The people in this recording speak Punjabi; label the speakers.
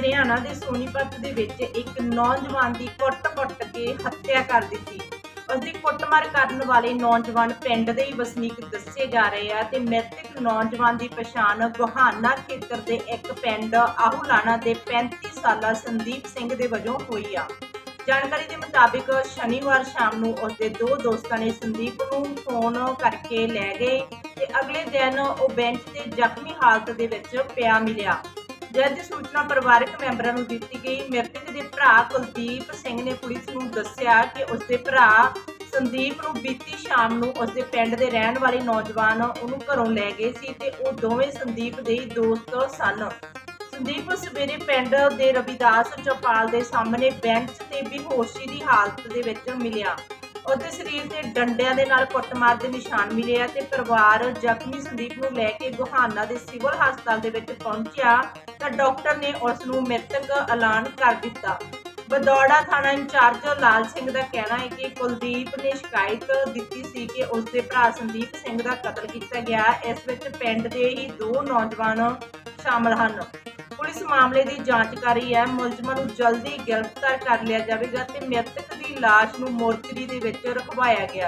Speaker 1: ਹਰਿਆਣਾ ਦੇ ਸੋਨੀਪਤ ਦੇ ਵਿੱਚ ਇੱਕ ਨੌਜਵਾਨ ਦੀ ਕੁੱਟ-ਕੁੱਟ ਕੇ ਹੱਤਿਆ ਕਰ ਦਿੱਤੀ। ਉਸ ਦੀ ਕੁੱਟਮਾਰ ਕਰਨ ਵਾਲੇ ਨੌਜਵਾਨ ਪਿੰਡ ਦੇ ਹੀ ਵਸਨੀਕ ਦੱਸੇ ਜਾ ਰਹੇ ਆ ਤੇ ਮ੍ਰਿਤਕ ਨੌਜਵਾਨ ਦੀ ਪਛਾਣ ਗੁਹਾਨਾ ਖੇਤਰ ਦੇ ਇੱਕ ਪਿੰਡ ਆਹੂਲਾਣਾ ਦੇ 35 ਸਾਲਾ ਸੰਦੀਪ ਸਿੰਘ ਦੇ ਵਜੋਂ ਹੋਈ ਆ। ਜਾਣਕਾਰੀ ਦੇ ਮੁਤਾਬਿਕ ਸ਼ਨੀਵਾਰ ਸ਼ਾਮ ਨੂੰ ਉਸਦੇ ਦੋ ਦੋਸਤਾਂ ਨੇ ਸੰਦੀਪ ਨੂੰ ਫੋਨ ਕਰਕੇ ਲੈ ਗਏ ਤੇ ਅਗਲੇ ਦਿਨ ਉਹ ਬੈਂਚ ਤੇ ਜ਼ਖਮੀ ਹਾਲਤ ਦੇ ਵਿੱਚ ਪਿਆ ਮਿਲਿਆ। ਜਦ ਸੂਚਨਾ ਪਰਿਵਾਰਕ ਮੈਂਬਰਾਂ ਨੂੰ ਦਿੱਤੀ ਗਈ। ਮ੍ਰਿਤਕ ਦੇ ਭਰਾ ਕੁਲਦੀਪ ਸਿੰਘ ਨੇ ਪੁਲਿਸ ਨੂੰ ਦੱਸਿਆ ਕਿ ਉਸਦੇ ਭਰਾ ਸੰਦੀਪ ਨੂੰ ਬੀਤੀ ਸ਼ਾਮ ਨੂੰ ਉਸਦੇ ਪਿੰਡ ਦੇ ਰਹਿਣ ਵਾਲੇ ਨੌਜਵਾਨ ਉਹਨੂੰ ਘਰੋਂ ਲੈ ਗਏ ਸੀ ਤੇ ਉਹ ਦੋਵੇਂ ਸੰਦੀਪ ਦੇ ਹੀ ਦੋਸਤ ਸਨ। ਸੰਦੀਪ ਸਵੇਰੇ ਪਿੰਡ ਦੇ ਰਵਿਦਾਸ ਚੌਪਾਲ ਦੇ ਸਾਹਮਣੇ ਬੈਂਚ ਤੇ ਬੇਹੋਸ਼ੀ ਦੀ ਹਾਲਤ ਦੇ ਵਿੱਚ ਮਿਲਿਆ। ਉਹਦੇ ਸਰੀਰ ਤੇ ਡੰਡਿਆਂ ਦੇ ਨਾਲ ਕੁੱਟਮਾਰ ਦੇ ਨਿਸ਼ਾਨ ਮਿਲੇ ਆ ਤੇ ਪਰਿਵਾਰ ਜ਼ਖਮੀ ਸੰਦੀਪ ਨੂੰ ਲੈ ਕੇ ਗੁਹਾਨਾ ਦੇ ਸਿਵਲ ਹਸਪਤਾਲ ਦੇ ਵਿੱਚ ਪਹੁੰਚਿਆ ਤਾਂ ਡਾਕਟਰ ਨੇ ਉਸ ਨੂੰ ਮ੍ਰਿਤਕ ਐਲਾਨ ਕਰ ਦਿੱਤਾ। ਬਦੌੜਾ ਥਾਣਾ ਇੰਚਾਰਜ ਲਾਲ ਸਿੰਘ ਦਾ ਕਹਿਣਾ ਹੈ ਕਿ ਕੁਲਦੀਪ ਨੇ ਸ਼ਿਕਾਇਤ ਦਿੱਤੀ ਸੀ ਕਿ ਉਸ ਦੇ ਭਰਾ ਸੰਦੀਪ ਸਿੰਘ ਦਾ ਕਤਲ ਕੀਤਾ ਗਿਆ। ਇਸ ਵਿੱਚ ਪਿੰਡ ਦੇ ਹੀ ਦੋ ਨੌਜਵਾਨ ਸ਼ਾਮਲ ਹਨ। ਇਸ ਮਾਮਲੇ ਦੀ ਜਾਂਚ ਕਰ ਰਹੀ ਹੈ। ਮੁਲਜ਼ਮਾਂ ਨੂੰ ਜਲਦੀ ਗ੍ਰਿਫਤਾਰ ਕਰ ਲਿਆ ਜਾਵੇਗਾ ਤੇ ਮ੍ਰਿਤਕ ਦੀ ਲਾਸ਼ ਨੂੰ ਮੋਰਚਰੀ ਦੇ ਵਿੱਚ ਰਖਵਾਇਆ ਗਿਆ।